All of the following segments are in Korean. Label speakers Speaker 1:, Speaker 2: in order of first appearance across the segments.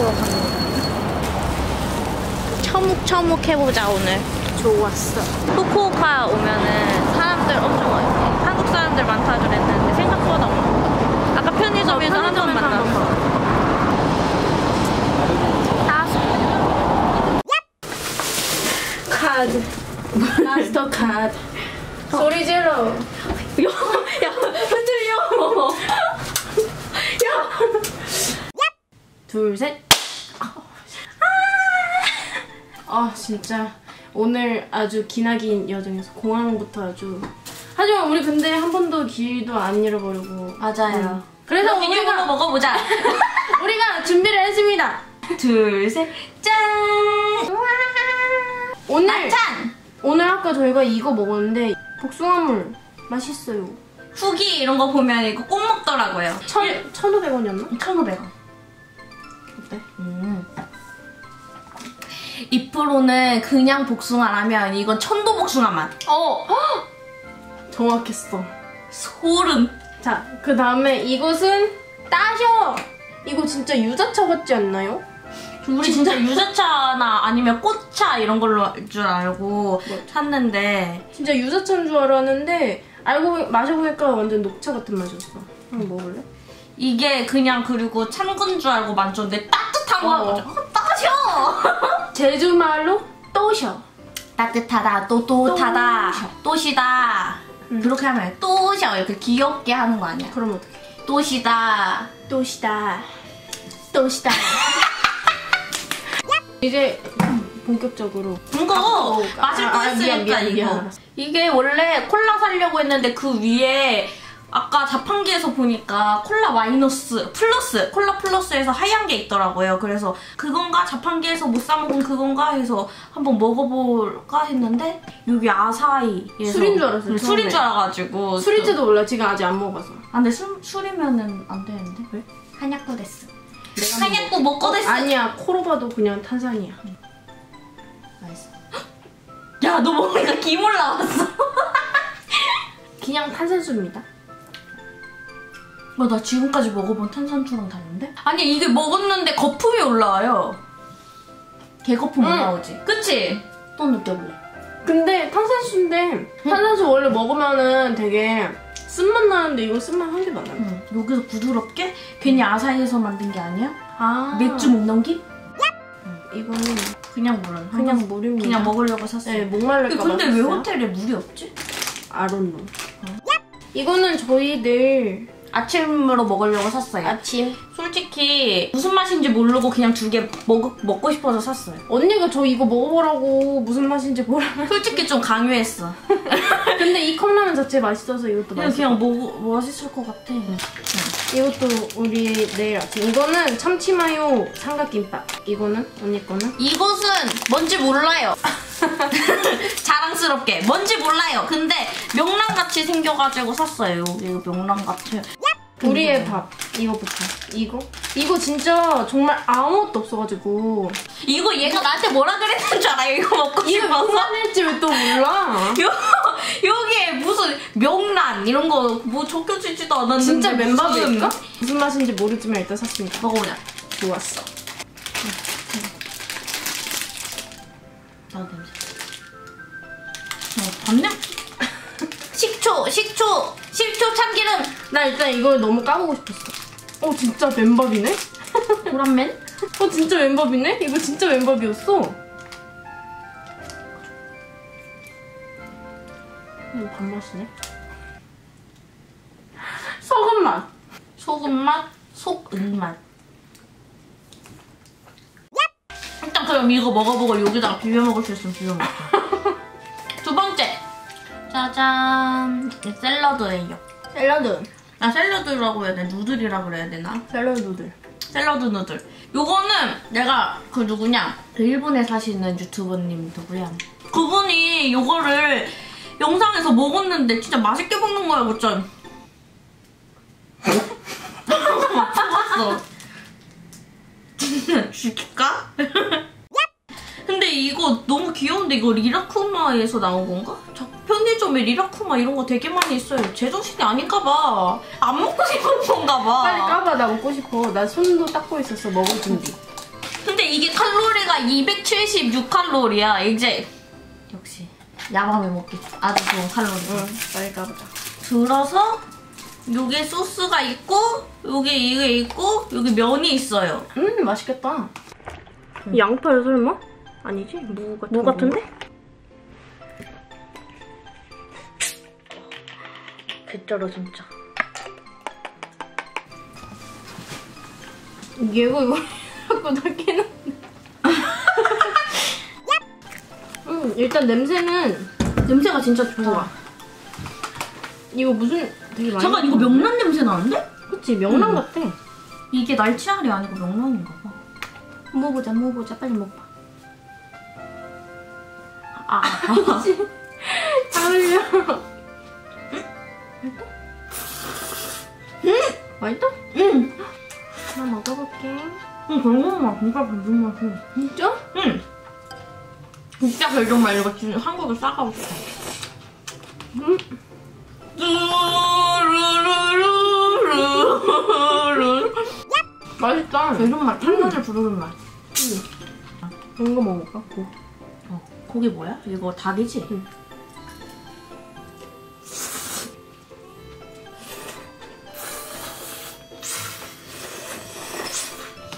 Speaker 1: 숙소로 갑니다. 처묵처묵 해보자 오늘.
Speaker 2: 좋았어.
Speaker 1: 후쿠오카 오면은 사람들 엄청 많아. 한국 사람들 많다 그랬는데 생각보다 없는 아까 편의점에서 한번 만났어.
Speaker 2: 카드. 마스터 카드. 소리 질러.
Speaker 1: 야, 야, 흔들려.
Speaker 2: 둘, 셋. 아, 진짜. 오늘 아주 기나긴 여정에서 공항부터 아주. 하지만 우리 근데 한 번도 길도 안 잃어버리고.
Speaker 1: 맞아요.
Speaker 2: 그래서
Speaker 1: 미니으로
Speaker 2: 우리가,
Speaker 1: 먹어보자.
Speaker 2: 우리가 준비를 했습니다.
Speaker 1: 둘, 셋, 짠!
Speaker 2: 오늘,
Speaker 1: 만찬!
Speaker 2: 오늘 아까 저희가 이거 먹었는데, 복숭아물 맛있어요.
Speaker 1: 후기 이런 거 보면 이거 꼭 먹더라고요.
Speaker 2: 천, 1,500원이었나?
Speaker 1: 1,500원.
Speaker 2: 어때?
Speaker 1: 음. 2%는 그냥 복숭아라면 이건 천도 복숭아 맛.
Speaker 2: 어! 정확했어.
Speaker 1: 소름.
Speaker 2: 자, 그 다음에 이것은 따셔! 이거 진짜 유자차 같지 않나요?
Speaker 1: 우리 진짜 유자차나 아니면 꽃차 이런 걸로 알줄 알고
Speaker 2: 맞아.
Speaker 1: 샀는데
Speaker 2: 진짜 유자차인 줄 알았는데 알고 보니- 마셔보니까 완전 녹차 같은 맛이었어. 한번 먹을래?
Speaker 1: 이게 그냥 그리고 찬건줄 알고 만졌는데 따뜻한
Speaker 2: 어.
Speaker 1: 거죠. 따셔.
Speaker 2: 제주말로 또셔.
Speaker 1: 따뜻하다, 또 또타다,
Speaker 2: 또셔.
Speaker 1: 또시다.
Speaker 2: 음.
Speaker 1: 그렇게 하면 또셔 이렇게 귀엽게 하는 거 아니야?
Speaker 2: 그럼 어떡해?
Speaker 1: 또시다.
Speaker 2: 또시다. 또시다. 이제 본격적으로
Speaker 1: 이거
Speaker 2: 먹어볼까?
Speaker 1: 마실
Speaker 2: 아,
Speaker 1: 거
Speaker 2: 아,
Speaker 1: 했으니까
Speaker 2: 미안,
Speaker 1: 이거. 이게 원래 콜라 사려고 했는데 그 위에 아까 자판기에서 보니까 콜라 마이너스 플러스 콜라 플러스에서 하얀 게 있더라고요. 그래서 그건가 자판기에서 못 사 먹은 그건가 해서 한번 먹어볼까 했는데 여기 아사히에서
Speaker 2: 술인 줄 알았어요,
Speaker 1: 응, 술인. 줄 알아가지고
Speaker 2: 술인지도 몰라. 지금 아직 안 먹어봐서.
Speaker 1: 아 근데 술 술이면은 안 되는데 왜? 한약도 됐어. 한약도 먹고 됐어.
Speaker 2: 아니야. 코로 봐도 그냥 탄산이야.
Speaker 1: 맛있어. 야너 먹으니까 김 올라왔어.
Speaker 2: 그냥 탄산수입니다.
Speaker 1: 뭐, 나 지금까지 먹어본 탄산수랑 다른데? 아니, 이게 먹었는데 거품이 올라와요. 개거품
Speaker 2: 응.
Speaker 1: 올라오지. 그치? 또 느껴볼래.
Speaker 2: 근데 탄산수인데 탄산수 원래 먹으면은 되게 쓴맛 나는데 이거 쓴맛 한 개도 안 나네.
Speaker 1: 응. 여기서 부드럽게 괜히 아사히에서 만든 게 아니야?
Speaker 2: 아
Speaker 1: 맥주 못 넘기?
Speaker 2: 이거는
Speaker 1: 그냥 물은.
Speaker 2: 그냥 물입니다.
Speaker 1: 그냥 먹으려고 샀어요.
Speaker 2: 네 목말릴까
Speaker 1: 근데 봐왜
Speaker 2: 샀어요.
Speaker 1: 호텔에 물이 없지?
Speaker 2: 아론노. 이거는 저희 내일
Speaker 1: 아침으로 먹으려고 샀어요.
Speaker 2: 아침
Speaker 1: 솔직히 무슨 맛인지 모르고 그냥 두 개 먹고 싶어서 샀어요.
Speaker 2: 언니가 저 이거 먹어보라고 무슨 맛인지 보라면
Speaker 1: 솔직히 좀 강요했어.
Speaker 2: 근데 이 컵라면 자체 맛있어서 이것도
Speaker 1: 그냥
Speaker 2: 맛있어.
Speaker 1: 그냥 먹, 맛있을 것 같아.
Speaker 2: 이것도 우리 내일 아침. 이거는 참치마요 삼각김밥. 이거는 언니 거는
Speaker 1: 이것은 뭔지 몰라요. 자랑스럽게 뭔지 몰라요. 근데 명란같이 생겨가지고 샀어요. 이거 명란같이.
Speaker 2: 우리의 밥. 이거부터. 이거 이거 진짜 정말 아무것도 없어가지고
Speaker 1: 이거 얘가 나한테 뭐라 그랬는 줄 알아요? 이거 먹고
Speaker 2: 이거
Speaker 1: 싶어서.
Speaker 2: 말일지 왜 또 몰라?
Speaker 1: 요, 여기에 무슨 명란 이런 거 뭐 적혀지지도 않았는데
Speaker 2: 진짜 맨밥일까? 무슨 맛인지 모르지만 일단 샀습니다.
Speaker 1: 먹어보자.
Speaker 2: 좋았어.
Speaker 1: 나도 냄새. 어, 봤네? 식초, 식초, 식초 참기름,
Speaker 2: 나 일단 이걸 너무 까보고 싶었어. 어 진짜 맨밥이네?
Speaker 1: 보란맨.
Speaker 2: 어 진짜 맨밥이네? 이거 진짜 맨밥이었어. 이거 밥맛이네. 소금 맛.
Speaker 1: 소금 맛, 속은 맛. 일단 그럼 이거 먹어보고 여기다가 비벼 먹을 수 있으면 비벼 먹자. 두 번째. 짜잔. 이게 샐러드예요.
Speaker 2: 샐러드.
Speaker 1: 아 샐러드라고 해야 되나? 누들이라고 그래야 되나?
Speaker 2: 샐러드 누들.
Speaker 1: 샐러드 누들. 요거는 내가 그 누구냐? 그 일본에 사시는 유튜버님 누구야? 그분이 요거를 영상에서 먹었는데 진짜 맛있게 먹는 거야, 진짜. 먹었어. 진짜 죽일까? 근데 이거 리라쿠마에서 나온 건가? 저 편의점에 리라쿠마 이런 거 되게 많이 있어요. 제정신이 아닌가 봐. 안 먹고 싶은 건가 봐.
Speaker 2: 빨리 까봐 나 먹고 싶어. 나 손도 닦고 있었어 먹을 준비.
Speaker 1: 근데 이게 칼로리가 276칼로리야. 이제 역시 야밤에 먹기 아주 좋은 칼로리.
Speaker 2: 응 빨리 까보자.
Speaker 1: 들어서 요게 소스가 있고 요게 이게 있고 여기 면이 있어요.
Speaker 2: 음 맛있겠다. 양파를 설마? 아니지 무 같은
Speaker 1: 무 같은데? 개쩔어 진짜.
Speaker 2: 얘가 이거 자꾸 나 깨는. 음 일단 냄새는
Speaker 1: 냄새가 진짜 좋아.
Speaker 2: 이거 무슨 되게 많이.
Speaker 1: 잠깐 이거 명란 냄새 나는데?
Speaker 2: 그치 명란
Speaker 1: 음.
Speaker 2: 같아.
Speaker 1: 이게 날치알이 아니고 명란인가 봐.
Speaker 2: 먹어보자 먹어보자 빨리 먹어봐.
Speaker 1: 아, 아.
Speaker 2: 잘 흘려. 맛있다?
Speaker 1: 응.
Speaker 2: 하나 먹어볼게.
Speaker 1: 응, 별종맛 진짜 별종맛이.
Speaker 2: 진짜?
Speaker 1: 응. 진짜 별종맛 이거 진짜 한국에 싸가고 싶어.
Speaker 2: 음.
Speaker 1: 뚜루루루루루.
Speaker 2: 맛있다.
Speaker 1: 별종맛, 탄산을 부르는 맛.
Speaker 2: 이런 거 먹어볼까? 고.
Speaker 1: 어, 고기 뭐야? 이거 닭이지?
Speaker 2: 응.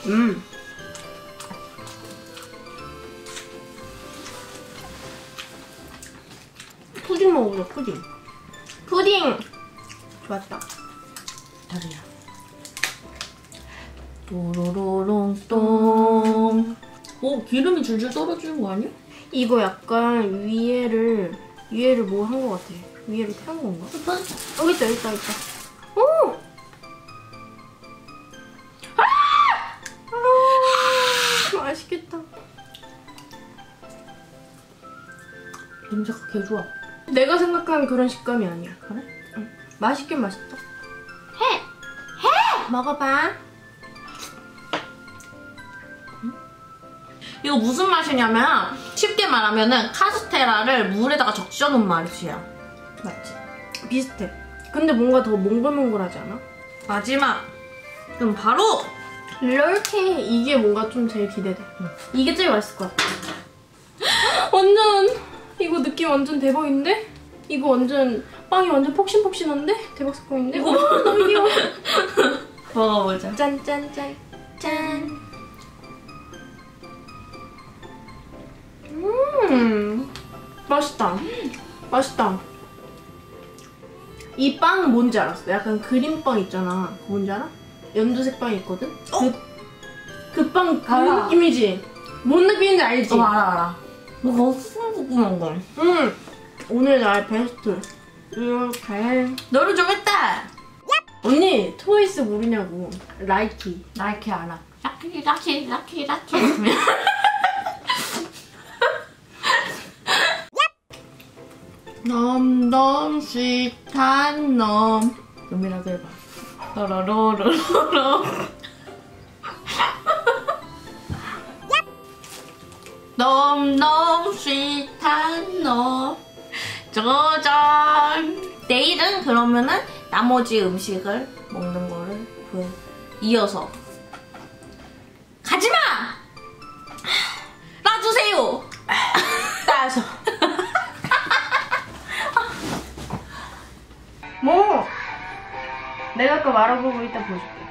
Speaker 2: 음. 푸딩 먹어보자, 푸딩. 푸딩! 좋았다.
Speaker 1: 다리야. 또로로롱똥. 오, 기름이 줄줄 떨어지는 거 아니야?
Speaker 2: 이거 약간 위에를, 위에를 뭐한거 같아. 위에를 태운 건가? 여기 있다, 여기 있다, 여기 있다. 오! 아! 아! 맛있겠다.
Speaker 1: 냄새가 개 좋아.
Speaker 2: 내가 생각한 그런 식감이 아니야.
Speaker 1: 그래?
Speaker 2: 응. 맛있긴 맛있다. 해! 해! 먹어봐.
Speaker 1: 이거 무슨 맛이냐면 쉽게 말하면은 카스테라를 물에다가 적셔놓은 맛이야. 맞지?
Speaker 2: 비슷해. 근데 뭔가 더 몽글몽글하지 않아?
Speaker 1: 마지막. 그럼 바로
Speaker 2: 이렇게 이게 뭔가 좀 제일 기대돼. 이게 제일 맛있을 것 같아. 완전 이거 느낌 완전 대박인데? 이거 완전 빵이 완전 폭신폭신한데? 대박 사건인데?
Speaker 1: 이거
Speaker 2: 와, 너무 귀여워.
Speaker 1: 먹어보자.
Speaker 2: 짠짠짠 짠. 맛있다. 맛있다. 이빵 뭔지 알았어? 약간 그림빵 있잖아. 뭔지 알아? 연두색 빵이 있거든? 그, 그 빵, 그
Speaker 1: 알아.
Speaker 2: 느낌이지? 뭔 느낌인지 알지?
Speaker 1: 어, 알아, 알아. 이거 궁금한 거.
Speaker 2: 응. 오늘 나의 베스트. 이렇게.
Speaker 1: 너를 좀 했다.
Speaker 2: 언니, 트와이스 모르냐고. 라이키.
Speaker 1: 나 이렇게 알아. 라키, 라키, 라키, 라키. 넘넘 스윗한 놈. 음이라도 해봐. 로로로로로로. 넘넘 스윗한 놈. 짜잔. 내일은 그러면은 나머지 음식을 먹는 거를 보여. 이어서.
Speaker 2: 내가 아까 말아보고 이따 보여줄게.